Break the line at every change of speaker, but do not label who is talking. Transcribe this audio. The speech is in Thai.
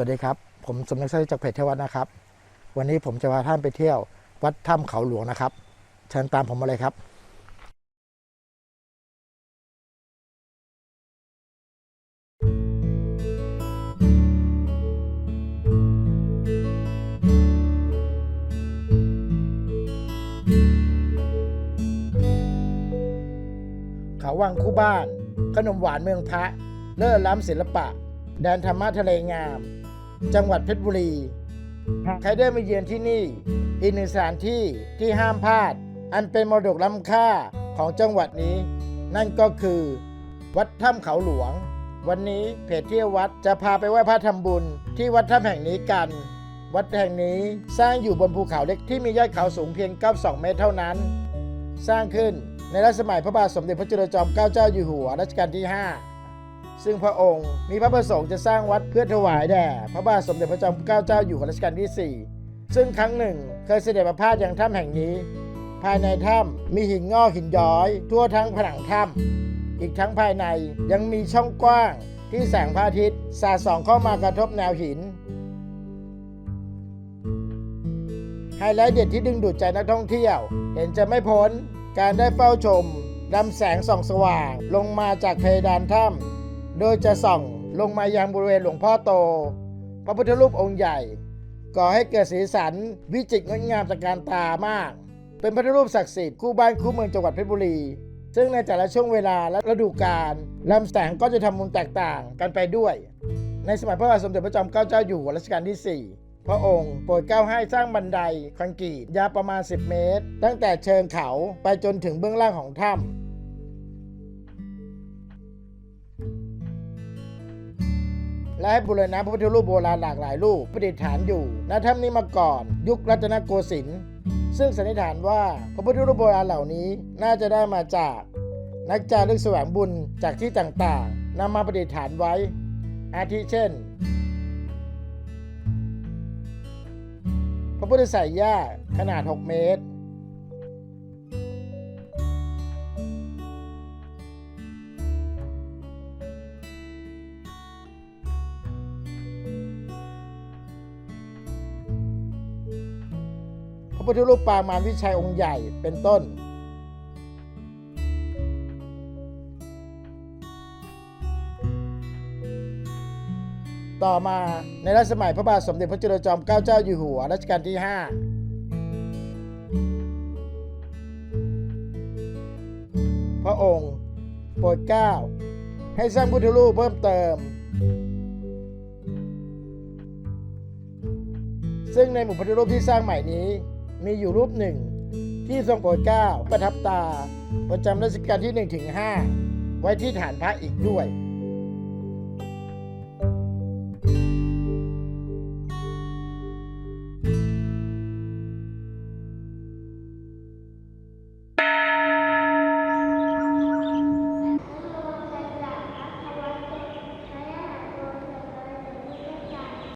วัสดีครับ ผมสมนึกสัจจากเพจเทวัดนะครับ วันนี้ผมจะพาท่านไปเที่ยว วัดถ้ำเขาหลวงนะครับ เชิญตามผมมาเลยครับ เขาวังคู่บ้าน ขนมหวานเมืองพระ เลิศล้ำศิลปะแดนธรรมะทะเลงาม จังหวัดเพชรบุรี ใครได้มาเยือนที่นี่ อีกหนึ่งสถานที่ที่ห้ามพลาด อันเป็นมรดกล้ำค่าของจังหวัดนี้ นั่นก็คือ วัดถ้ำเขาหลวง วันนี้เพจเที่ยววัดจะพาไปไหว้พระทำบุญ ที่วัดถ้ำแห่งนี้กัน วัดแห่งนี้สร้างอยู่บนภูเขาเล็กที่มียอดเขาสูงเพียง 92 เมตรเท่านั้น สร้างขึ้นในรัชสมัยพระบาทสมเด็จพระจุลจอมเกล้าเจ้าอยู่หัวรัชกาลที่ 5 ซึ่งพระองค์มีพระประสงค์จะสร้างวัดเพื่อถวายแด่พระบาทสมเด็จพระจอมเกล้าเจ้าอยู่หัวรัชกาลที่ 4 ซึ่งครั้งหนึ่งเคยเสด็จประพาสยังถ้ำแห่งนี้ ภายในถ้ำมีหินงอกหินย้อย ทั่วทั้งผนังถ้ำอีกทั้งภายในยังมีช่องกว้างที่แสงพระอาทิตย์สาดส่องเข้ามากระทบแนวหินไฮไลท์เด็ดที่ดึงดูดใจนักท่องเที่ยว เห็นจะไม่พ้นการได้เฝ้าชมลำแสงส่องสว่าง ลงมาจากเพดานถ้ำ โดยจะส่องลงมายังบริเวณหลวงพ่อโต พระพุทธรูปองค์ใหญ่ ก่อให้เกิดสีสันวิจิตรงดงามตระการตามาก เป็นพระพุทธรูปศักดิ์สิทธิ์คู่บ้านคู่เมืองจังหวัดเพชรบุรี ซึ่งในแต่ละช่วงเวลาและฤดูกาลลำแสงก็จะทำมุมแตกต่างกันไปด้วย ในสมัยพระบาทสมเด็จพระจอมเกล้าเจ้าอยู่หัวรัชกาลที่ 4พระองค์โปรดเกล้าให้สร้างบันไดคอนกรีตยาวประมาณ 10 เมตร ตั้งแต่เชิงเขาไปจนถึงเบื้องล่างของถ้ำ และให้บูรณะพระพุทธรูปโบราณหลากหลายรูปประดิษฐานอยู่ณถ้ำนี้มาก่อนยุครัตนโกสินทร์ซึ่งสันนิษฐานว่าพระพุทธรูปโบราณเหล่านี้น่าจะได้มาจาก นักจารึกแสวงบุญจากที่ต่างๆนำมาประดิษฐานไว้ อาทิเช่น พระพุทธไสยญาขนาด 6 เมตร พุทธรูปปางมารวิชัยองค์ใหญ่เป็นต้น ต่อมาในรัชสมัยพระบาทสมเด็จพระจุลจอมเกล้าเจ้าอยู่หัวรัชกาลที่ 5พระองค์โปรดเกล้าให้สร้างพุทธรูปเพิ่มเติม ซึ่งในหมู่พุทธรูปที่สร้างใหม่นี้ มีอยู่รูปหนึ่ง ที่ทรงโปรดเกล้าประทับตา ประจำรัชกาลที่1ถึง5ไว้ที่ฐานพระอีกด้วย